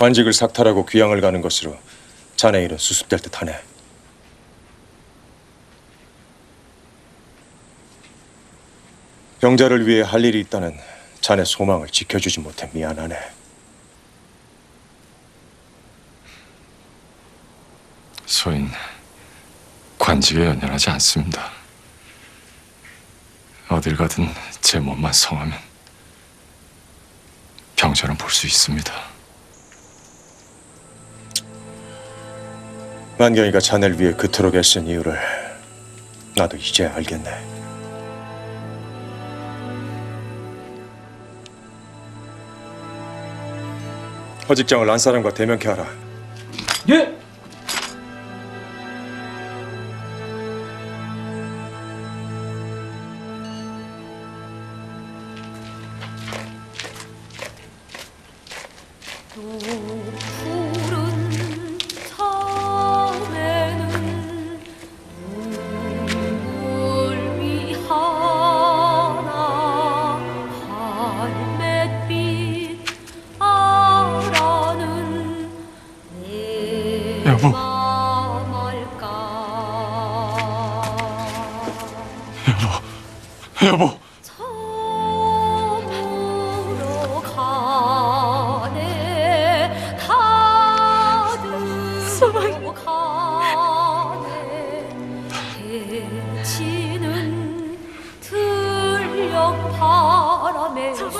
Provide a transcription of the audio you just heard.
관직을 삭탈하고 귀양을 가는 것으로 자네 일은 수습될 듯하네. 병자를 위해 할 일이 있다는 자네 소망을 지켜주지 못해 미안하네. 소인 관직에 연연하지 않습니다. 어딜 가든 제 몸만 성하면 병자는 볼 수 있습니다. 만경이가 자네를 위해 그토록 애쓴 이유를 나도 이제 알겠네. 허직장을 안사람과 대면케 하라. 예. 푸 여보. 여보, 바람에 숨